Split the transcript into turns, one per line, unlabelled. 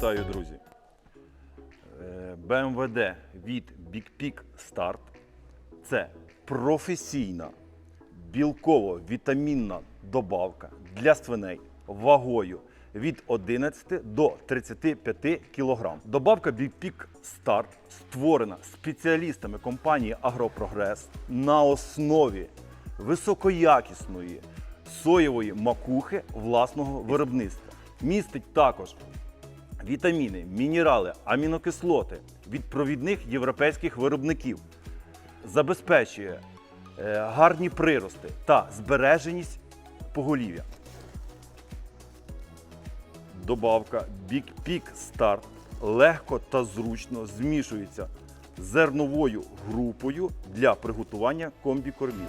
Вітаю, друзі! Е, БМВД від Big Peak Start це професійна білково-вітамінна добавка для свиней вагою від 11 до 35 кг. Добавка Big Peak Start створена спеціалістами компанії Агропрогрес на основі високоякісної соєвої макухи власного виробництва. Містить також вітаміни, мінерали, амінокислоти від провідних європейських виробників, забезпечує е, гарні прирости та збереженість поголів'я. Добавка Big Peak Start легко та зручно змішується з зерновою групою для приготування комбікормів.